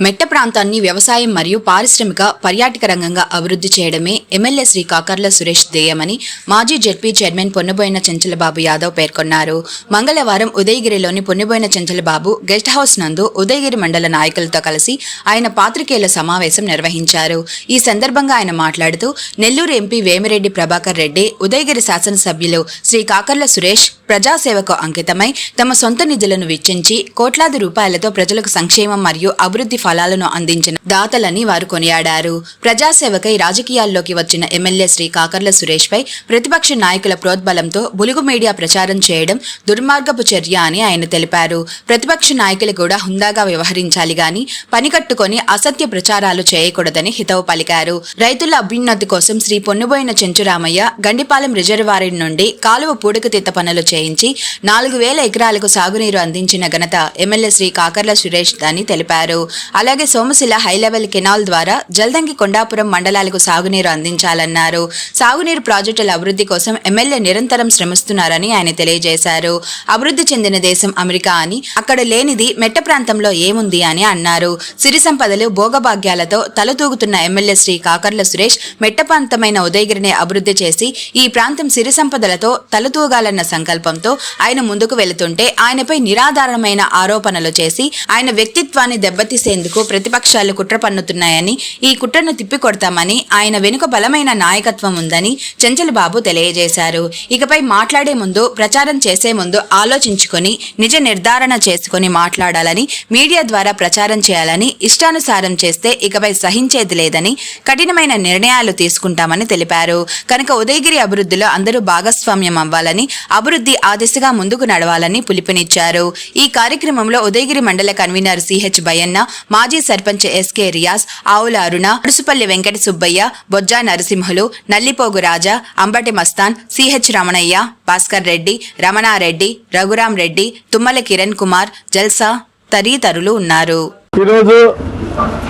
మెట్ట ప్రాంతాన్ని వ్యవసాయం మరియు పారిశ్రామిక పర్యాటక రంగంగా అభివృద్ధి చేయడమే ఎమ్మెల్యే శ్రీ కాకర్ల సురేష్ ధ్యేయమని మాజీ జెడ్పీ చైర్మన్ పొన్నబోయిన చెంచలబాబు యాదవ్ పేర్కొన్నారు. మంగళవారం ఉదయగిరిలోని పొన్నబోయిన చెంచలబాబు గెస్ట్ హౌస్ నందు ఉదయగిరి మండల నాయకులతో కలిసి ఆయన పాత్రికేయుల సమావేశం నిర్వహించారు. ఈ సందర్భంగా ఆయన మాట్లాడుతూ నెల్లూరు ఎంపీ వేమిరెడ్డి ప్రభాకర్ రెడ్డి ఉదయగిరి శాసనసభ్యులు శ్రీ కాకర్ల సురేష్ ప్రజాసేవకు అంకితమై తమ సొంత నిధులను వెచ్చించి కోట్లాది రూపాయలతో ప్రజలకు సంక్షేమం మరియు అభివృద్ధి ఫలాలను అందించిన దాతలని వారు కొనియాడారు. ప్రజాసేవకై రాజకీయాల్లోకి వచ్చిన ఎమ్మెల్యే శ్రీ కాకర్ల సురేష్ పై ప్రతిపక్ష నాయకుల ప్రోద్బలంతో బులుగు మీడియా ప్రచారం చేయడం దుర్మార్గపు చర్య అని ఆయన తెలిపారు. ప్రతిపక్ష నాయకులు కూడా హుందాగా వ్యవహరించాలి గాని పని కట్టుకొని అసత్య ప్రచారాలు చేయకూడదని హితవు పలికారు. రైతుల అభ్యున్నతి కోసం శ్రీ పొన్నుబోయిన చెంచురామయ్య గండిపాలెం రిజర్వాయర్ నుండి కాలువ పూడకతీత పనులు చేయించి నాలుగు వేల ఎకరాలకు సాగునీరు అందించిన ఘనత ఎమ్మెల్యే శ్రీ కాకర్ల సురేష్ అని తెలిపారు. అలాగే సోమశిల హైలెవెల్ కెనాల్ ద్వారా జల్దంగి కొండాపురం మండలాలకు సాగునీరు అందించాలన్నారు. సాగునీరు ప్రాజెక్టుల అభివృద్ధి కోసం ఎమ్మెల్యే నిరంతరం శ్రమిస్తున్నారని ఆయన తెలియజేశారు. అభివృద్ధి చెందిన దేశం అమెరికా అని అక్కడ లేనిది మెట్ట ప్రాంతంలో ఏముంది అని అన్నారు. సిరి సంపదలు భోగభాగ్యాలతో తలతూగుతున్న ఎమ్మెల్యే శ్రీ కాకర్ల సురేష్ మెట్ట ప్రాంతమైన ఉదయగిరిని అభివృద్ధి చేసి ఈ ప్రాంతం సిరి సంపదలతో తలతూగాలన్న సంకల్పంతో ఆయన ముందుకు వెళుతుంటే ఆయనపై నిరాధారమైన ఆరోపణలు చేసి ఆయన వ్యక్తిత్వాన్ని దెబ్బతీసేందుకు ప్రతిపక్షాలు కుట్ర పన్నుతున్నాయని ఈ కుట్రను తిప్పికొడతామని ఆయన వెనుక బలమైన నాయకత్వం ఉందని చెంచలబాబు తెలియజేశారు. ఇకపై మాట్లాడే ముందు ప్రచారం చేసే ముందు ఆలోచించుకొని నిజ నిర్ధారణ చేసుకొని మాట్లాడాలని మీడియా ద్వారా ప్రచారం చేయాలని ఇష్టానుసారం చేస్తే ఇకపై సహించేది లేదని కఠినమైన నిర్ణయాలు తీసుకుంటామని తెలిపారు. కనుక ఉదయగిరి అభివృద్ధిలో అందరూ భాగస్వామ్యం అవ్వాలని అభివృద్ధి ఆ దిశగా ముందుకు నడవాలని పిలుపునిచ్చారు. ఈ కార్యక్రమంలో ఉదయగిరి మండల కన్వీనర్ సిహెచ్ భయన్న మాజీ సర్పంచ్ ఎస్కే రియాస్ ఆవుల అరుణ అరుసుపల్లి వెంకట సుబ్బయ్య బొజ్జా నరసింహులు నల్లిపోగు రాజా అంబటి మస్తాన్ సిహెచ్ రమణయ్య భాస్కర్ రెడ్డి రమణారెడ్డి రఘురాం రెడ్డి తుమ్మల కిరణ్ కుమార్ జల్సా తదితరులు ఉన్నారు. ఈరోజు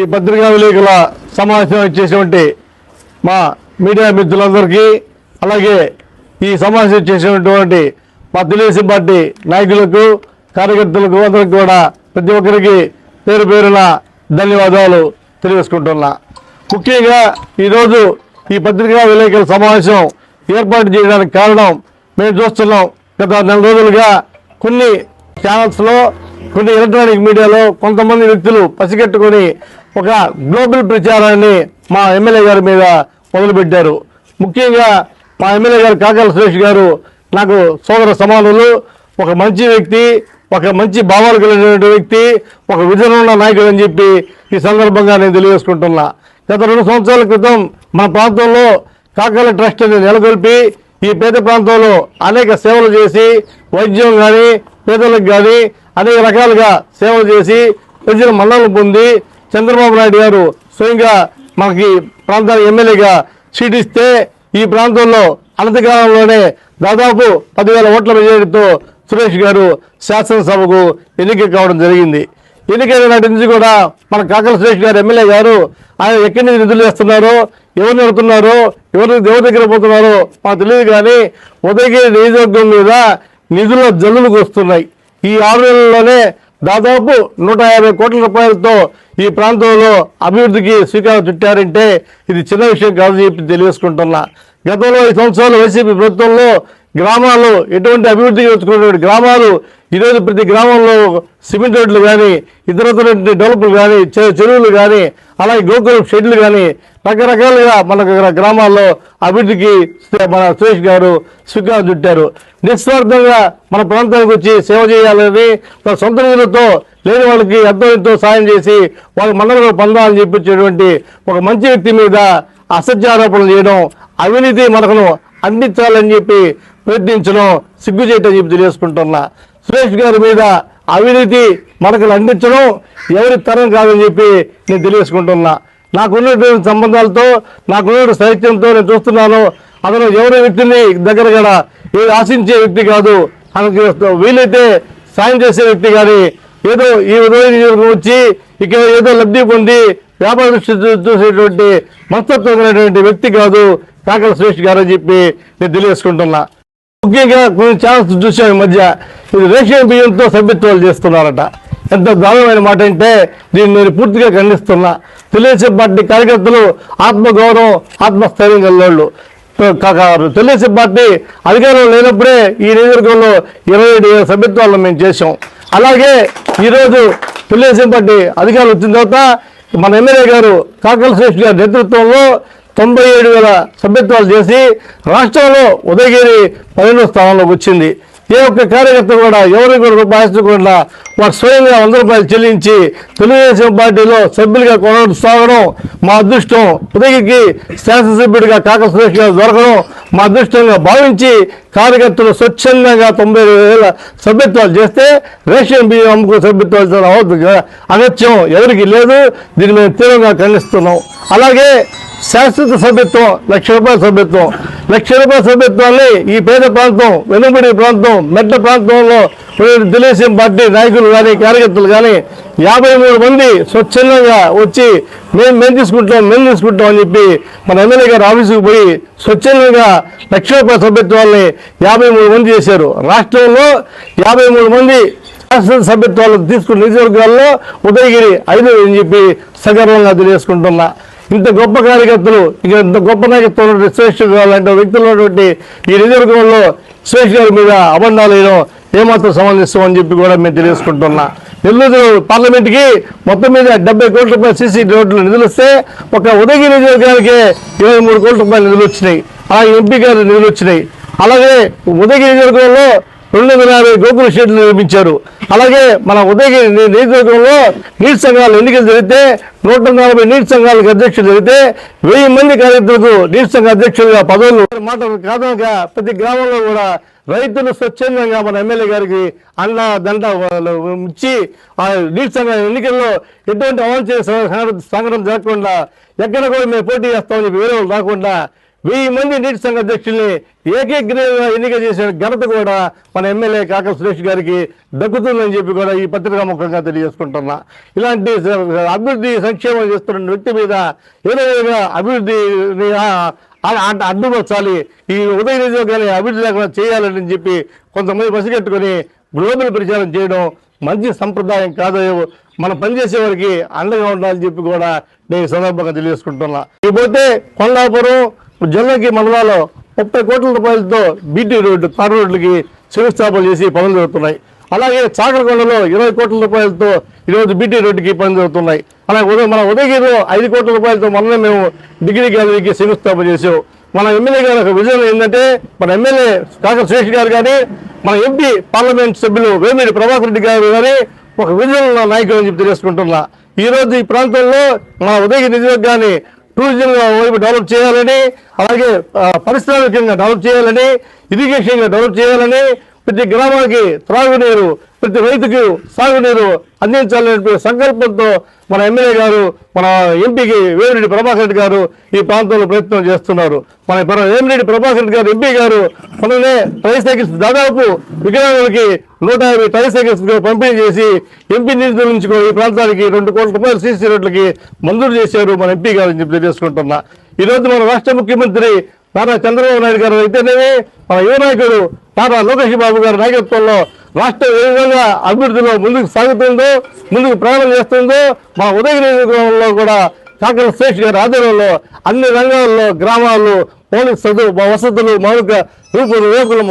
ఈ పత్రికా విలేకరుల సమావేశం వచ్చేటువంటి మా మీడియా మిత్రులందరికీ అలాగే ఈ సమావేశం చేసినటువంటి మా తెలుగుదేశం పార్టీ నాయకులకు కార్యకర్తలకు అందరికి కూడా ప్రతి ఒక్కరికి పేరు పేరున ధన్యవాదాలు తెలియజేసుకుంటున్నా. ముఖ్యంగా ఈరోజు ఈ పత్రికా విలేకరుల సమావేశం ఏర్పాటు చేయడానికి కారణం మేము చూస్తున్నాం. గత నెల రోజులుగా కొన్ని ఛానల్స్లో కొన్ని ఎలక్ట్రానిక్ మీడియాలో కొంతమంది వ్యక్తులు పసిగట్టుకొని ఒక గ్లోబల్ ప్రచారాన్ని మా ఎమ్మెల్యే గారి మీద మొదలుపెట్టారు. ముఖ్యంగా మా ఎమ్మెల్యే గారు కాకల సురేష్ గారు నాకు సోదర సమానులు ఒక మంచి వ్యక్తి ఒక మంచి భావాలు కలిగినటువంటి వ్యక్తి ఒక విజన్ ఉన్న నాయకుడు అని చెప్పి ఈ సందర్భంగా నేను తెలియజేసుకుంటున్నా. గత రెండు సంవత్సరాల క్రితం మన ప్రాంతంలో కాకల ట్రస్ట్ అనేది నెలకొల్పి ఈ పేద ప్రాంతంలో అనేక సేవలు చేసి వైద్యం కానీ పేదలకు కానీ అనేక రకాలుగా సేవలు చేసి ప్రజల మన్నలు పొంది చంద్రబాబు నాయుడు గారు స్వయంగా మనకి ప్రాంతానికి ఎమ్మెల్యేగా సీట్ ఇస్తే ఈ ప్రాంతంలో అనంతకాలంలోనే దాదాపు పదివేల ఓట్ల మెజారిటీతో సురేష్ గారు శాసనసభకు ఎన్నిక కావడం జరిగింది. ఎన్నికైన నాటి నుంచి కూడా మన కాకల సురేష్ గారు ఎమ్మెల్యే గారు ఆయన ఎక్కడి నుంచి నిధులు వేస్తున్నారో ఎవరు నడుతున్నారో ఎవరు ఎవరి దగ్గర పోతున్నారో మాకు తెలియదు కానీ ఉదయగిరి నియోజకవర్గం మీద నిధుల జల్లులకు వస్తున్నాయి. ఈ ఆరు నెలల్లోనే దాదాపు నూట యాభై కోట్ల రూపాయలతో ఈ ప్రాంతంలో అభివృద్ధికి శ్రీకారం చుట్టారంటే ఇది చిన్న విషయం కాదు చెప్పి తెలియజేసుకుంటున్నా. గతంలో ఈ సంవత్సరాలు వైసీపీ ప్రభుత్వంలో గ్రామాల్లో ఎటువంటి అభివృద్ధి చేసుకున్నటువంటి గ్రామాలు ఈరోజు ప్రతి గ్రామంలో సిమెంట్ రోడ్లు కానీ ఇతరతర డెవలప్లు కానీ చెరువులు కానీ అలాగే గోకులం షెడ్లు కానీ రకరకాలుగా మన గ్రామాల్లో అభివృద్ధికి మన సురేష్ గారు శ్రీకారం చుట్టారు. నిస్వార్థంగా మన ప్రాంతానికి వచ్చి సేవ చేయాలని తన సొంత నిధులతో లేని వాళ్ళకి ఎంతో ఎంతో సాయం చేసి వాళ్ళ మండలంలో పొందాలని చెప్పించేటువంటి ఒక మంచి వ్యక్తి మీద అసత్యారోపణలు చేయడం అవినీతి మనకును అందించాలని చెప్పి ప్రయత్నించడం సిగ్గుచేటని చెప్పి తెలియజేసుకుంటున్నా. సురేష్ గారి మీద అవినీతి మనకు అందించడం ఎవరి తరం కాదని చెప్పి నేను తెలియజేసుకుంటున్నా. నాకున్నటువంటి సంబంధాలతో నాకున్నటువంటి సాహిత్యంతో నేను చూస్తున్నాను. అతను ఎవరి వ్యక్తిని దగ్గర కూడా ఏది ఆశించే వ్యక్తి కాదు. అతనికి వీలైతే సాయం చేసే వ్యక్తి కానీ ఏదో ఈ ఉదయం వచ్చి ఇక్కడ ఏదో లబ్ధి పొంది వ్యాపార దృష్టి చూసేటువంటి మనస్తత్వం కలిగినటువంటి వ్యక్తి కాదు కాకల సురేష్ గారు అని చెప్పి నేను తెలియజేసుకుంటున్నా. ముఖ్యంగా కొన్ని ఛానల్స్ చూసాం ఈ మధ్య. ఇది రేషన్ బియ్యంతో సభ్యత్వాలు చేస్తున్నారట. ఎంత దారుణమైన మాట అంటే దీన్ని నేను పూర్తిగా ఖండిస్తున్నా. తెలుగుదేశం పార్టీ కార్యకర్తలు ఆత్మగౌరవం ఆత్మస్థైర్యం గల్లోళ్ళు కాకారు తెలుగుదేశం పార్టీ అధికారంలో లేనప్పుడే ఈ నియోజకవర్గంలో ఇరవై ఏడు ఏడు సభ్యత్వాలను మేము చేసాం అలాగే ఈరోజు తెలుగుదేశం పార్టీ అధికారులు వచ్చిన తర్వాత మన ఎమ్మెల్యే గారు కాకల శ్రేష్ఠ గారి నేతృత్వంలో తొంభై ఏడు వేల సభ్యత్వాలు చేసి రాష్ట్రంలో ఉదయగిరి పదిహేనో స్థానంలోకి వచ్చింది. ఏ ఒక్క కార్యకర్త కూడా ఎవరికి కూడా రూపాయి కూడా వారు స్వయంగా వంద రూపాయలు చెల్లించి తెలుగుదేశం పార్టీలో సభ్యులుగా కొనసాగడం మా అదృష్టం ఉదయకి శాసనసభ్యుడిగా కాక సురేష్ గారు దొరకడం మా అదృష్టంగా భావించి కార్యకర్తలు స్వచ్ఛందంగా తొంభై వేల సభ్యత్వాలు చేస్తే రేషన్ బియ్యం అమ్ముకునే సభ్యత్వాలు అవద్దు కదా. అనత్యం ఎవరికి లేదు దీన్ని మేము తీవ్రంగా ఖండిస్తున్నాం అలాగే శాశ్వత సభ్యత్వం లక్ష రూపాయల సభ్యత్వం. లక్ష రూపాయల సభ్యత్వాన్ని ఈ పేద ప్రాంతం వెనుబడి ప్రాంతం మెట్ట ప్రాంతంలో తెలుగుదేశం పార్టీ నాయకులు కానీ కార్యకర్తలు కానీ యాభై మూడు మంది స్వచ్ఛందంగా వచ్చి మేము మేము తీసుకుంటాం మేము తీసుకుంటాం అని చెప్పి మన ఎమ్మెల్యే గారు ఆఫీసుకు పోయి స్వచ్ఛందంగా లక్ష రూపాయల సభ్యత్వాన్ని యాభై మూడు మంది చేశారు. రాష్ట్రంలో యాభై మూడు మంది శాసన సభ్యత్వాలు తీసుకున్న నియోజకవర్గాల్లో ఉదయగిరి ఐదు అని చెప్పి సగర్వంగా తెలియజేసుకుంటున్నా. ఇంత గొప్ప కార్యకర్తలు ఇక ఇంత గొప్ప నాయకత్వం ఉన్నటువంటి శ్రేష్ఠ గారు లాంటి వ్యక్తులు ఉన్నటువంటి ఈ నియోజకవర్గంలో శ్రేష్ఠ గారి మీద అబంధాలు వేయడం ఏమాత్రం సంబంధిస్తామని చెప్పి కూడా మేము తెలియజేసుకుంటున్నా. నెల్లూరు పార్లమెంట్కి మొత్తం మీద డెబ్బై కోట్ల రూపాయలు సీసీ రోడ్లు నిధులు వస్తే ఒక ఉదయగిరి నియోజకవర్గానికి ఇరవై మూడు కోట్ల రూపాయలు నిధులు వచ్చినాయి. అలాగే ఎంపీ గారు నిధులు వచ్చినాయి. అలాగే ఉదయగిరి నియోజకవర్గంలో రెండు వందల యాభై గోకుల షెడ్లు నిర్మించారు. అలాగే మన ఉదయగిరి నియోజకవర్గంలో నీటి సంఘాలు ఎన్నికలు జరిగితే నూట నలభై నీటి సంఘాలకు అధ్యక్షులు జరిగితే వెయ్యి మంది కార్యకర్తలకు నీటి సంఘ అధ్యక్షులుగా పదవులు. మాటలు కాదనగా ప్రతి గ్రామంలో కూడా రైతులు స్వచ్ఛందంగా మన ఎమ్మెల్యే గారికి అన్న దండ ఇచ్చి ఆ నీటి సంఘ ఎన్నికల్లో ఎటువంటి అవాంఛనీయ సంఘటన- జరగకుండా ఎక్కడ కూడా మేము పోటీ చేస్తామని వేరే వాళ్ళు రాకుండా వెయ్యి మంది నీటి సంఘ అధ్యక్షుల్ని ఏకీగ్రీవంగా ఎన్నిక చేసిన ఘనత కూడా మన ఎమ్మెల్యే కాక సురేష్ గారికి దక్కుతుందని చెప్పి కూడా ఈ పత్రికా ముఖంగా తెలియజేసుకుంటున్నా. ఇలాంటి అభివృద్ధి సంక్షేమం చేస్తున్న వ్యక్తి మీద ఏదో విధంగా అభివృద్ధిని అడ్డుపరచాలి ఈ ఉదయ నియోజకవర్గాన్ని అభివృద్ధి లేకుండా చేయాలని చెప్పి కొంతమంది పసిగట్టుకొని గ్లోబల్ ప్రచారం చేయడం మంచి సంప్రదాయం కాదో. మనం పనిచేసే వారికి అండగా ఉండాలని చెప్పి కూడా నేను సందర్భంగా తెలియజేసుకుంటున్నా. ఇకపోతే కొండాపురం జొన్నకి మండలాల్లో ముప్పై కోట్ల రూపాయలతో బీటీ రోడ్డు తార్ రోడ్లకి శంకుస్థాపన చేసి పనులు జరుగుతున్నాయి. అలాగే చాకరకొండలో ఇరవై కోట్ల రూపాయలతో ఈరోజు బీటీ రోడ్డుకి పనులు జరుగుతున్నాయి. అలాగే ఉదయం మన ఉదయగిరిలో ఐదు కోట్ల రూపాయలతో మనమే మేము డిగ్రీ గ్యాలరీకి శంకుస్థాపన చేసాం మన ఎమ్మెల్యే గారి ఒక విజయం ఏంటంటే మన ఎమ్మెల్యే కాకర సురేష్ గారు కానీ మన ఎంపీ పార్లమెంట్ సభ్యులు వేమిరెడ్డి ప్రభాకర్ రెడ్డి గారు కానీ ఒక విజయం నాయకులు నాయకుడు అని చెప్పి తెలుసుకుంటున్నా. ఈ రోజు ఈ ప్రాంతంలో మన ఉదయగిరి నియోజకవర్గాన్ని టూరిజం వైపు డెవలప్ చేయాలని అలాగే ఆ, పారిశ్రామికంగా డెవలప్ చేయాలని ఇరిగేషన్గా డెవలప్ చేయాలని ప్రతి గ్రామానికి త్రాగునీరు ప్రతి రైతుకు సాగునీరు అందించాలనే సంకల్పంతో మన ఎమ్మెల్యే గారు మన ఎంపీకి వేమిరెడ్డి ప్రభాకర్ రెడ్డి గారు ఈ ప్రాంతంలో ప్రయత్నం చేస్తున్నారు. మన వేమిరెడ్డి ప్రభాకర్ రెడ్డి గారు ఎంపీ గారు మొన్ననే ట్రైసైకిల్స్ దాదాపు వికలాంగులకి నూట యాభై ట్రైసైకిల్స్ పంపిణీ చేసి ఎంపీ నిధుల నుంచి కూడా ఈ ప్రాంతానికి రెండు కోట్ల రూపాయలు సీసీ రోడ్లకి మంజూరు చేశారు మన ఎంపీ గారు అని చెప్పి తెలియజేసుకుంటున్నా. ఈ రోజు మన రాష్ట్ర ముఖ్యమంత్రి నారా చంద్రబాబు నాయుడు గారు అయితేనేమి మన యువ నాయకుడు నారా లోకేష్ బాబు గారి నాయకత్వంలో రాష్ట్రం ఏ విధంగా అభివృద్ధిలో ముందుకు సాగుతుందో ముందుకు ప్రయాణం చేస్తుందో మా ఉదయగిరి నియోజకవర్గంలో కూడా కాకర శ్రేష్ గారి ఆధ్వర్యంలో అన్ని రంగాల్లో గ్రామాలు మౌలిక చదువు వసతులు మౌలిక రూపులు రేపులు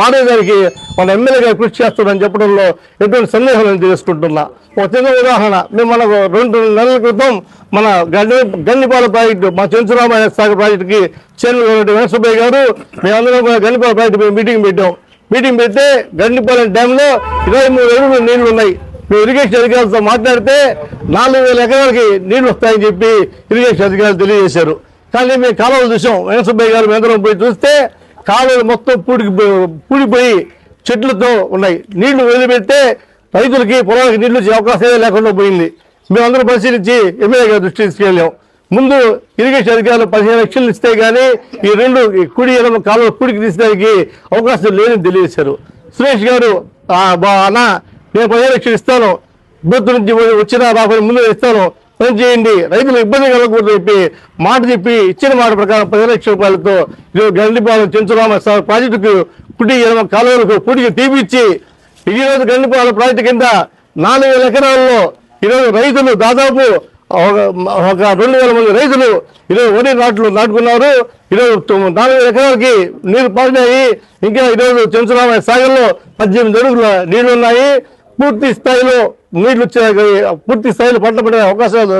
మాడేదానికి మన ఎమ్మెల్యే గారు కృషి చేస్తాడని చెప్పడంలో ఎటువంటి సందేహం నేను తెలుసుకుంటున్నా ఒక చిన్న ఉదాహరణ మేము మనకు రెండు నెలల క్రితం మన గండి గన్నిపాల ప్రాజెక్టు మా చెంచురామాయణ సాగర్ ప్రాజెక్టుకి చైర్మన్ వెంకటసుబ్బయ్య గారు మేమందరం కూడా గన్నిపాల ప్రాజెక్టు మీద మీటింగ్ పెట్టాం. మీటింగ్ పెడితే గండిపాలెం డ్యాంలో ఇరవై మూడు ఎరువులు నీళ్ళు ఉన్నాయి. మేము ఇరిగేషన్ అధికారులతో మాట్లాడితే నాలుగు వేల ఎకరాలకి నీళ్ళు వస్తాయని చెప్పి ఇరిగేషన్ అధికారులు తెలియజేశారు. కానీ మేము కాలువలు చూసాం. వెంకటసుబ్బయ్య గారు మేందరం పోయి చూస్తే కాలువలు మొత్తం పూడికి పూడిపోయి చెట్లతో ఉన్నాయి. నీళ్ళు వదిలిపెడితే రైతులకి పొలానికి నీళ్ళు వచ్చే అవకాశమే లేకుండా పోయింది. మేమందరం పరిశీలించి ఎమ్మెల్యే గారి దృష్టి తీసుకెళ్ళాం. ముందు ఇరిగేషన్ అధికారులు పదిహేను లక్షలు ఇస్తే కానీ ఈ రెండు ఈ కుడి ఎడమ కాలువ కుడికి తీసేదానికి అవకాశం లేదని తెలియజేశారు. సురేష్ గారు బా అన్న నేను పదిహేను లక్షలు ఇస్తాను. బూత్ నుంచి వచ్చిన రాబోయే ముందు ఇస్తాను. చేయండి రైతులు ఇబ్బంది కలగకూడదు చెప్పి మాట చెప్పి ఇచ్చిన మాట ప్రకారం పది లక్షల రూపాయలతో ఈరోజు గండిపాలెం చెంచురామ సార్ ప్రాజెక్టుకు కుటి ఎడమ కాలువలకు పూటికి తీపిచ్చి ఈ రోజు గండిపాలెం ప్రాజెక్టు కింద నాలుగు వేల ఎకరాల్లో ఈరోజు రైతులు దాదాపు ఒక ఒక రెండు వేల మంది రైతులు ఈరోజు వరి నాట్లు నాటుకున్నారు. ఈరోజు నాలుగు వేల ఎకరాలకి నీరు పారినాయి ఇంకా ఈరోజు చెంచురామ సాగర్లో పద్దెనిమిది అడుగుల నీళ్ళు ఉన్నాయి పూర్తి స్థాయిలో నీళ్ళు వచ్చే పూర్తి స్థాయిలో పంట పడే అవకాశాలు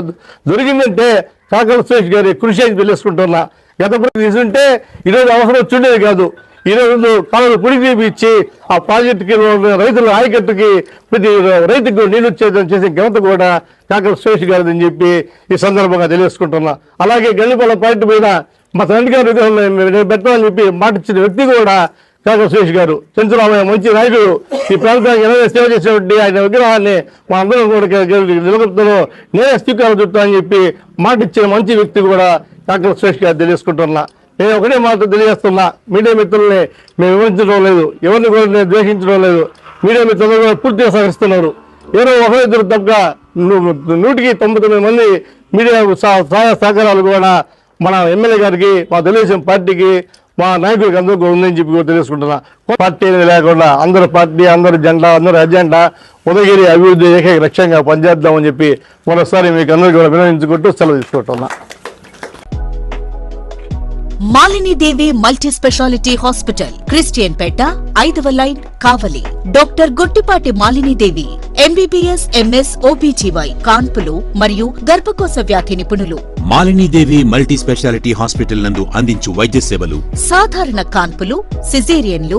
దొరికిందంటే కాకల సురేష్ గారి కృషి అని తెలుసుకుంటున్నా గత ప్రభుత్వం ఈరోజు అవసరం వచ్చిండేది కాదు. ఈరోజు కాలువలు పుడి తీపిచ్చి ఆ ప్రాజెక్టుకి రైతుల ఆయకట్టుకి ప్రతి రైతుకు నీళ్ళు వచ్చేదని చేసే ఘనత కూడా కాకల సురేష్ గారిది అని చెప్పి ఈ సందర్భంగా తెలియజేసుకుంటున్నా. అలాగే గల్లిపల్ల పాయింట్ మీద మా తండ్రి గారు నేను పెట్టాలని చెప్పి మాట ఇచ్చిన వ్యక్తి కూడా కాక సురేష్ గారు చంద్రరామయ్య మంచి నాయకుడు. ఈ ప్రాంతానికి ఎలా సేవ చేసినటువంటి ఆయన విగ్రహాన్ని మా అందరం కూడా నిలబెడతాను నేనే స్పీకర్ చెప్తా అని చెప్పి మాట ఇచ్చిన మంచి వ్యక్తి కూడా కాకల సురేష్ గారు తెలియజేసుకుంటున్నా. నేను ఒకటే మాట తెలియజేస్తున్నా. మీడియా మిత్రుల్ని మేము వివరించడం లేదు. ఎవరిని కూడా నేను ద్వేషించడం లేదు. మీడియా మిత్రులు కూడా పూర్తిగా సహకరిస్తున్నారు. ఎవరో ఒకరిద్దరు తప్ప నూటికి తొంభై తొమ్మిది మంది మీడియా సహాయ సహకారాలు కూడా మన ఎమ్మెల్యే గారికి మా తెలుగుదేశం పార్టీకి మా నాయకుడికి అందరూ ఉందని చెప్పి కూడా తెలుసుకుంటున్నా. పార్టీ లేకుండా అందరు పార్టీ అందరు జెండా అందరు అజెండా ఉదయగిరి అభివృద్ధి ఏకైక లక్ష్యంగా పనిచేద్దామని చెప్పి మరోసారి మీకు అందరికీ కూడా వినియోగించుకుంటూ సెలవు తీసుకుంటున్నా. Malinidevi multi speciality hospital Christian Peta ఐదవ line Kavali. Doctor Guttipati Malinidevi MBBS MS OBGY కాన్పులు మరియు గర్భకోశ వ్యాధి నిపుణులు. మాలినీదేవి మల్టీ స్పెషాలిటీ హాస్పిటల్ నందు అందించు వైద్య సేవలు సాధారణ కాన్పులు సిజేరియన్లు